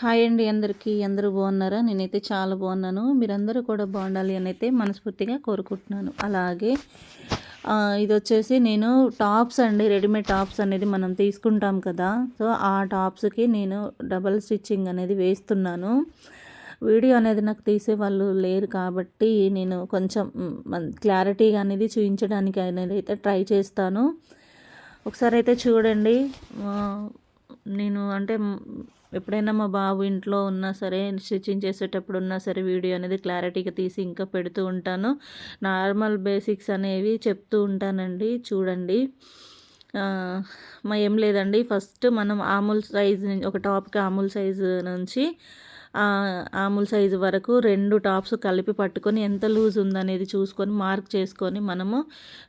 Hi అండి అందరికీ. అందరూ బాగున్నారా? నేనైతే చాలా బాగున్నాను. మీరందరూ కూడా బాగుండాలి అని అయితే మనస్ఫూర్తిగా కోరుకుంటున్నాను. అలాగే ఇది వచ్చేసి నేను టాప్స్ అండి రెడీమేడ్ టాప్స్ అనేది మనం తీసుకుంటాం కదా. సో ఆ టాప్స్కి నేను డబల్ స్టిచ్చింగ్ అనేది వేస్తున్నాను. వీడియో అనేది నాకు తీసే వాళ్ళు లేరు కాబట్టి నేను కొంచెం క్లారిటీగా అనేది చూపించడానికి అనేది అయితే ట్రై చేస్తాను. ఒకసారి అయితే చూడండి. నేను అంటే ఎప్పుడైనా మా బాబు ఇంట్లో ఉన్నా సరే స్టిచ్చింగ్ చేసేటప్పుడు ఉన్నా సరే వీడియో అనేది క్లారిటీగా తీసి ఇంకా పెడుతూ ఉంటాను. నార్మల్ బేసిక్స్ అనేవి చెప్తూ ఉంటానండి. చూడండి. మా ఏం లేదండి. ఫస్ట్ మనం ఆముల్ సైజ్ ఒక టాప్కి ఆముల్ సైజు నుంచి ఆముల్ సైజు వరకు రెండు టాప్స్ కలిపి పట్టుకొని ఎంత లూజ్ ఉందనేది చూసుకొని మార్క్ చేసుకొని మనము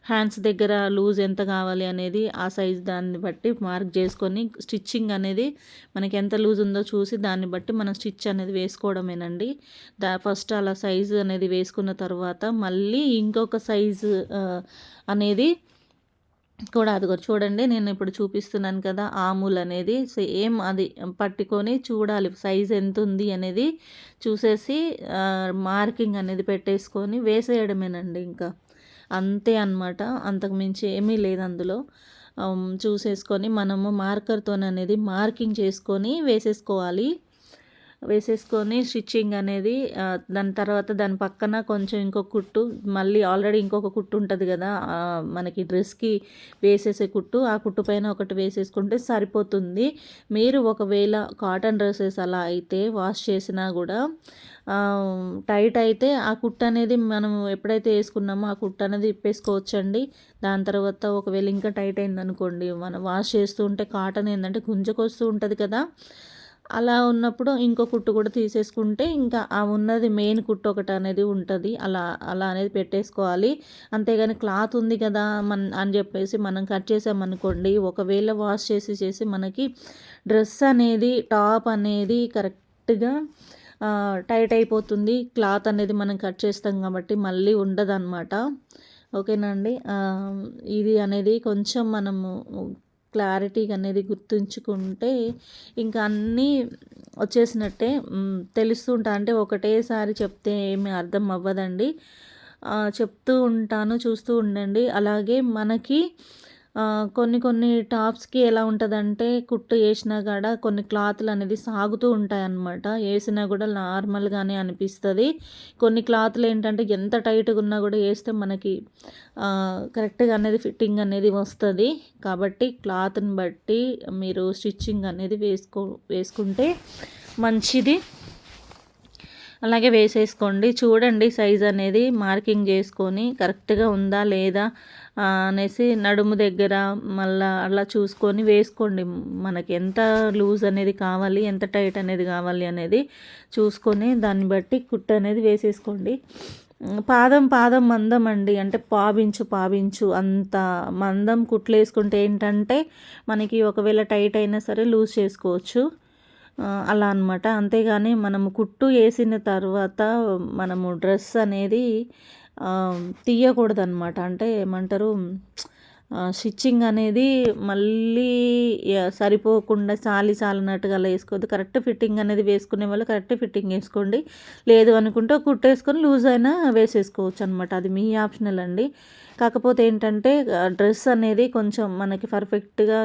హ్యాండ్స్ దగ్గర లూజ్ ఎంత కావాలి అనేది ఆ సైజు దాన్ని బట్టి మార్క్ చేసుకొని స్టిచ్చింగ్ అనేది మనకి ఎంత లూజ్ ఉందో చూసి దాన్ని బట్టి మనం స్టిచ్ అనేది వేసుకోవడమేనండి. దా ఫస్ట్ అలా సైజు అనేది వేసుకున్న తర్వాత మళ్ళీ ఇంకొక సైజు అనేది కూడా అది చూడండి నేను ఇప్పుడు చూపిస్తున్నాను కదా ఆమూల్ అనేది. సేమ్ అది పట్టుకొని చూడాలి సైజ్ ఎంత ఉంది అనేది చూసేసి మార్కింగ్ అనేది పెట్టేసుకొని వేసేయడమేనండి ఇంకా. అంతే అనమాట అంతకుమించి ఏమీ లేదు అందులో. చూసేసుకొని మనము మార్కర్తో అనేది మార్కింగ్ చేసుకొని వేసేసుకోవాలి. వేసేసుకొని స్టిచ్చింగ్ అనేది దాని తర్వాత దాని పక్కన కొంచెం ఇంకొక కుట్టు మళ్ళీ ఆల్రెడీ ఇంకొక కుట్టు ఉంటుంది కదా మనకి డ్రెస్కి వేసేసే కుట్టు ఆ కుట్టు పైన ఒకటి వేసేసుకుంటే సరిపోతుంది. మీరు ఒకవేళ కాటన్ డ్రెస్సెస్ అలా అయితే వాష్ చేసినా కూడా టైట్ అయితే ఆ కుట్టు అనేది మనం ఎప్పుడైతే వేసుకున్నామో ఆ కుట్టు అనేది ఇప్పేసుకోవచ్చండి. దాని తర్వాత ఒకవేళ ఇంకా టైట్ అయిందనుకోండి మనం వాష్ చేస్తూ ఉంటే కాటన్ ఏంటంటే గుంజకొస్తూ ఉంటుంది కదా అలా ఉన్నప్పుడు ఇంకో కుట్టు కూడా తీసేసుకుంటే ఇంకా ఆ ఉన్నది మెయిన్ కుట్టు ఒకటి అనేది ఉంటుంది. అలా అలా అనేది పెట్టేసుకోవాలి. అంతేగాని క్లాత్ ఉంది కదా మన అని చెప్పేసి మనం కట్ చేసామనుకోండి ఒకవేళ వాష్ చేసి చేసి మనకి డ్రెస్ అనేది టాప్ అనేది కరెక్ట్గా టైట్ అయిపోతుంది. క్లాత్ అనేది మనం కట్ చేస్తాం కాబట్టి మళ్ళీ ఉండదు అనమాట ఓకేనండి ఇది అనేది కొంచెం మనము క్లారిటీగా అనేది గుర్తుంచుకుంటే ఇంకా అన్నీ వచ్చేసినట్టే తెలుస్తుంటా అంటే ఒకటేసారి చెప్తే ఏమి అర్థం అవ్వదండి. చెప్తూ ఉంటాను చూస్తూ ఉండండి. అలాగే మనకి కొన్ని కొన్ని టాప్స్కి ఎలా ఉంటుందంటే కుట్టు వేసినా కూడా కొన్ని క్లాత్లు అనేది సాగుతూ ఉంటాయన్నమాట. వేసినా కూడా నార్మల్గానే అనిపిస్తుంది. కొన్ని క్లాత్లు ఏంటంటే ఎంత టైట్గా ఉన్నా కూడా వేస్తే మనకి కరెక్ట్గా అనేది ఫిట్టింగ్ అనేది వస్తుంది. కాబట్టి క్లాత్ని బట్టి మీరు స్టిచ్చింగ్ అనేది వేసుకో వేసుకుంటే మంచిది. అలాగే వేసేసుకోండి. చూడండి సైజ్ అనేది మార్కింగ్ చేసుకొని కరెక్ట్గా ఉందా లేదా అనేసి నడుము దగ్గర మళ్ళా అలా చూసుకొని వేసుకోండి. మనకి ఎంత లూజ్ అనేది కావాలి ఎంత టైట్ అనేది కావాలి అనేది చూసుకొని దాన్ని బట్టి కుట్టు అనేది వేసేసుకోండి. పాదం పాదం మందం అండి. అంటే పావించు పావించు అంత మందం కుట్లు వేసుకుంటే ఏంటంటే మనకి ఒకవేళ టైట్ అయినా సరే లూజ్ చేసుకోవచ్చు. అలా అనమాట అంతేగాని మనము కుట్టు వేసిన తర్వాత మనము డ్రెస్ అనేది తీయకూడదు అనమాట అంటే ఏమంటారు స్టిచ్చింగ్ అనేది మళ్ళీ సరిపోకుండా చాలి చాలినట్టుగా అలా వేసుకోవద్దు. కరెక్ట్ ఫిట్టింగ్ అనేది వేసుకునే వాళ్ళు కరెక్ట్ ఫిట్టింగ్ వేసుకోండి. లేదు అనుకుంటే కుట్టేసుకొని లూజ్ అయినా వేసేసుకోవచ్చు అనమాట అది మీ ఆప్షనల్ అండి. కాకపోతే ఏంటంటే డ్రెస్ అనేది కొంచెం మనకి పర్ఫెక్ట్గా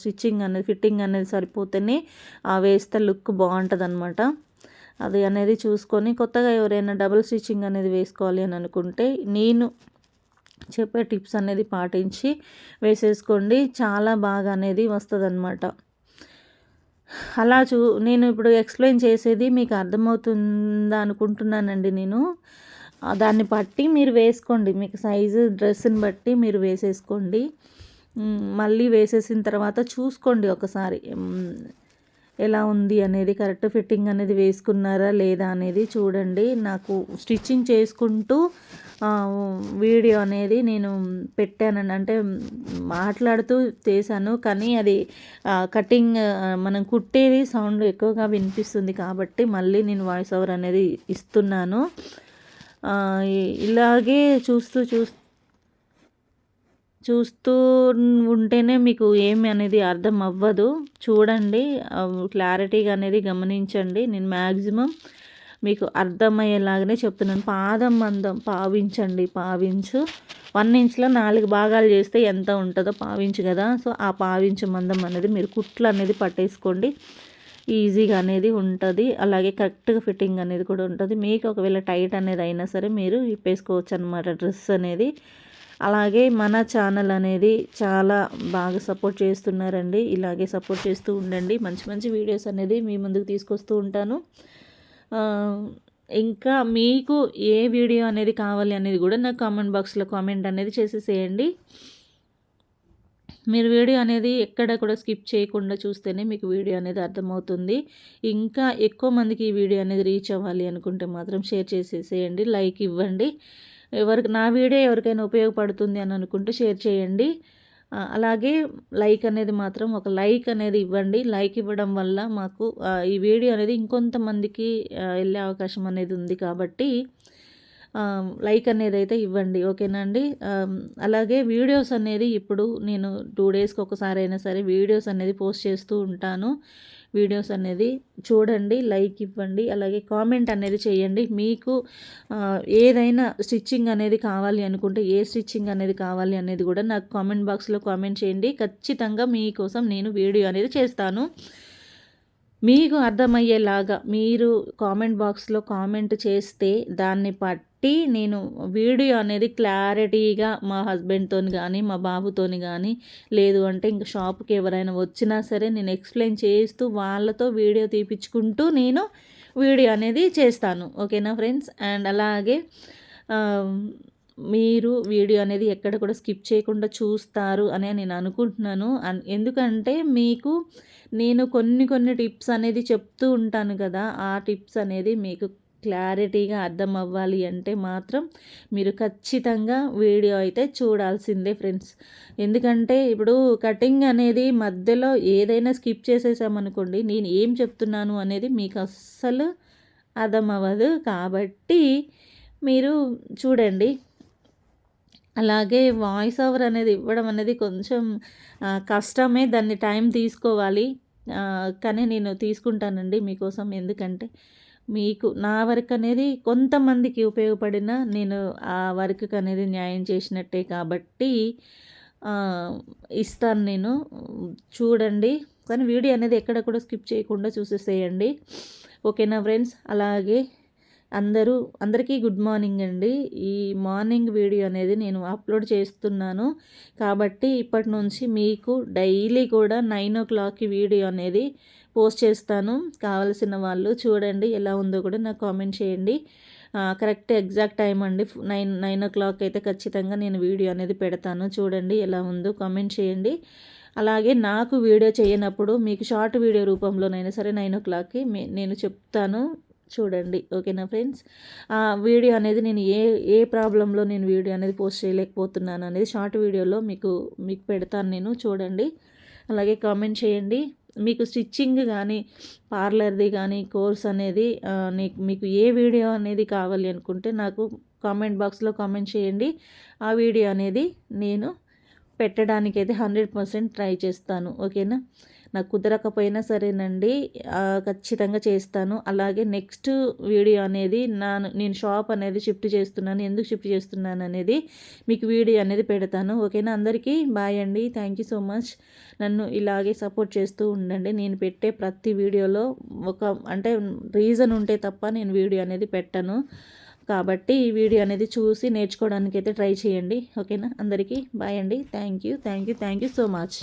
స్టిచ్చింగ్ అనేది ఫిట్టింగ్ అనేది సరిపోతేనే వేస్తే లుక్ బాగుంటుంది అనమాట అది అనేది చూసుకొని కొత్తగా ఎవరైనా డబుల్ స్టిచ్చింగ్ అనేది వేసుకోవాలి అని అనుకుంటే నేను చెప్పే టిప్స్ అనేది పాటించి వేసేసుకోండి. చాలా బాగా అనేది వస్తుంది అనమాట అలా చూ నేను ఇప్పుడు ఎక్స్ప్లెయిన్ చేసేది మీకు అర్థమవుతుందా అనుకుంటున్నానండి నేను. దాన్ని బట్టి మీరు వేసుకోండి. మీకు సైజు డ్రెస్ని బట్టి మీరు వేసేసుకోండి. మళ్ళీ వేసేసిన తర్వాత చూసుకోండి ఒకసారి. ఎలా ఉంది అనేది కరెక్ట్ ఫిట్టింగ్ అనేది వేసుకున్నారా లేదా అనేది చూడండి. నాకు స్టిచ్చింగ్ చేసుకుంటూ వీడియో అనేది నేను పెట్టానండి అంటే మాట్లాడుతూ చేశాను. కానీ అది కటింగ్ మనం కుట్టేది సౌండ్ ఎక్కువగా వినిపిస్తుంది కాబట్టి మళ్ళీ నేను వాయిస్ ఓవర్ అనేది ఇస్తున్నాను. ఇలాగే చూస్తూ చూస్తూ చూస్తూ ఉంటేనే మీకు ఏమి అనేది అర్థం అవ్వదు. చూడండి క్లారిటీగా అనేది గమనించండి. నేను మ్యాక్సిమం మీకు అర్థమయ్యేలాగానే చెప్తున్నాను. పాదం మందం పావించండి పావించు. వన్ ఇంచ్లో నాలుగు భాగాలు చేస్తే ఎంత ఉంటుందో పావించు కదా. సో ఆ పావించు మందం అనేది మీరు కుట్లు అనేది పట్టేసుకోండి. ఈజీగా అనేది ఉంటుంది. అలాగే కరెక్ట్గా ఫిట్టింగ్ అనేది కూడా ఉంటుంది. మీకు ఒకవేళ టైట్ అనేది అయినా సరే మీరు ఇప్పేసుకోవచ్చు అనమాట డ్రెస్ అనేది. అలాగే మన ఛానల్ అనేది చాలా బాగా సపోర్ట్ చేస్తున్నారండి. ఇలాగే సపోర్ట్ చేస్తూ ఉండండి. మంచి మంచి వీడియోస్ అనేది మీ ముందుకు తీసుకొస్తూ ఉంటాను. ఇంకా మీకు ఏ వీడియో అనేది కావాలి అనేది కూడా నాకు కామెంట్ బాక్స్లో కామెంట్ అనేది చేసేసేయండి. మీరు వీడియో అనేది ఎక్కడ కూడా స్కిప్ చేయకుండా చూస్తేనే మీకు వీడియో అనేది అర్థమవుతుంది. ఇంకా ఎక్కువ మందికి ఈ వీడియో అనేది రీచ్ అవ్వాలి అనుకుంటే మాత్రం షేర్ చేసేసేయండి. లైక్ ఇవ్వండి. ఎవరికి నా వీడియో ఎవరికైనా ఉపయోగపడుతుంది అని అనుకుంటే షేర్ చేయండి. అలాగే లైక్ అనేది మాత్రం ఒక లైక్ అనేది ఇవ్వండి. లైక్ ఇవ్వడం వల్ల మాకు ఈ వీడియో అనేది ఇంకొంతమందికి వెళ్ళే అవకాశం అనేది ఉంది కాబట్టి లైక్ అనేది అయితే ఇవ్వండి. ఓకేనా అండి? అలాగే వీడియోస్ అనేది ఇప్పుడు నేను టూ డేస్కి ఒకసారి అయినా సరే వీడియోస్ అనేది పోస్ట్ చేస్తూ ఉంటాను. వీడియోస్ అనేది చూడండి లైక్ ఇవ్వండి అలాగే కామెంట్ అనేది చేయండి. మీకు ఏదైనా స్టిచ్చింగ్ అనేది కావాలి అనుకుంటే ఏ స్టిచ్చింగ్ అనేది కావాలి అనేది కూడా నాకు కామెంట్ బాక్స్లో కామెంట్ చేయండి. ఖచ్చితంగా మీకోసం నేను వీడియో అనేది చేస్తాను. మీకు అర్థమయ్యేలాగా మీరు కామెంట్ బాక్స్లో కామెంట్ చేస్తే దాన్ని బట్టి నేను వీడియో అనేది క్లారిటీగా మా హస్బెండ్తో కానీ మా బాబుతో కానీ లేదు అంటే ఇంకా షాప్కి ఎవరైనా వచ్చినా సరే నేను ఎక్స్ప్లెయిన్ చేస్తూ వాళ్ళతో వీడియో తీపించుకుంటూ నేను వీడియో అనేది చేస్తాను. ఓకేనా ఫ్రెండ్స్? అండ్ అలాగే మీరు వీడియో అనేది ఎక్కడ కూడా స్కిప్ చేయకుండా చూస్తారు అని నేను అనుకుంటున్నాను. ఎందుకంటే మీకు నేను కొన్ని కొన్ని టిప్స్ అనేది చెప్తూ ఉంటాను కదా ఆ టిప్స్ అనేది మీకు క్లారిటీగా అర్థం అవ్వాలి అంటే మాత్రం మీరు ఖచ్చితంగా వీడియో అయితే చూడాల్సిందే ఫ్రెండ్స్. ఎందుకంటే ఇప్పుడు కటింగ్ అనేది మధ్యలో ఏదైనా స్కిప్ చేసేసామనుకోండి నేను ఏం చెప్తున్నాను అనేది మీకు అస్సలు అర్థం అవ్వదు. కాబట్టి మీరు చూడండి. అలాగే వాయిస్ ఓవర్ అనేది ఇవ్వడం అనేది కొంచెం కష్టమే. దాన్ని టైం తీసుకోవాలి. కానీ నేను తీసుకుంటానండి మీకోసం. ఎందుకంటే మీకు నా వర్క్ అనేది కొంతమందికి ఉపయోగపడిన నేను ఆ వర్క్కి అనేది న్యాయం చేసినట్టే కాబట్టి ఇస్తాను నేను. చూడండి. కానీ వీడియో అనేది ఎక్కడ కూడా స్కిప్ చేయకుండా చూసేసేయండి. ఓకేనా ఫ్రెండ్స్ అలాగే అందరూ అందరికీ గుడ్ మార్నింగ్ అండి. ఈ మార్నింగ్ వీడియో అనేది నేను అప్లోడ్ చేస్తున్నాను. కాబట్టి ఇప్పటి నుంచి మీకు డైలీ కూడా నైన్ ఓ క్లాక్కి వీడియో అనేది పోస్ట్ చేస్తాను. కావలసిన వాళ్ళు చూడండి ఎలా ఉందో కూడా నాకు కామెంట్ చేయండి. కరెక్ట్ ఎగ్జాక్ట్ టైం అండి. నైన్ నైన్ ఓ క్లాక్ అయితే ఖచ్చితంగా నేను వీడియో అనేది పెడతాను. చూడండి ఎలా ఉందో కామెంట్ చేయండి. అలాగే నాకు వీడియో చేయనప్పుడు మీకు షార్ట్ వీడియో రూపంలోనైనా సరే నైన్ ఓ క్లాక్కి నేను చెప్తాను. చూడండి. ఓకేనా ఫ్రెండ్స్? ఆ వీడియో అనేది నేను ఏ ఏ ప్రాబ్లంలో నేను వీడియో అనేది పోస్ట్ చేయలేకపోతున్నాను అనేది షార్ట్ వీడియోలో మీకు మీకు పెడతాను నేను. చూడండి. అలాగే కామెంట్ చేయండి. మీకు స్టిచ్చింగ్ కానీ పార్లర్ది కానీ కోర్స్ అనేది మీకు ఏ వీడియో అనేది కావాలి అనుకుంటే నాకు కామెంట్ బాక్స్లో కామెంట్ చేయండి. ఆ వీడియో అనేది నేను పెట్టడానికైతే హండ్రెడ్ పర్సెంట్ ట్రై చేస్తాను ఓకేనా? నాకు కుదరకపోయినా సరేనండి. ఖచ్చితంగా చేస్తాను. అలాగే నెక్స్ట్ వీడియో అనేది నా నేను షాప్ అనేది షిఫ్ట్ చేస్తున్నాను. ఎందుకు షిఫ్ట్ చేస్తున్నాను అనేది మీకు వీడియో అనేది పెడతాను ఓకేనా? అందరికీ బాయ్ అండి. థ్యాంక్ యూ సో మచ్ నన్ను ఇలాగే సపోర్ట్ చేస్తూ ఉండండి. నేను పెట్టే ప్రతి వీడియోలో ఒక అంటే రీజన్ ఉంటే తప్ప నేను వీడియో అనేది పెట్టను. కాబట్టి ఈ వీడియో అనేది చూసి నేర్చుకోవడానికి అయితే ట్రై చేయండి. ఓకేనా? అందరికీ బాయ్ అండి. Thank you. Thank you. Thank you so much.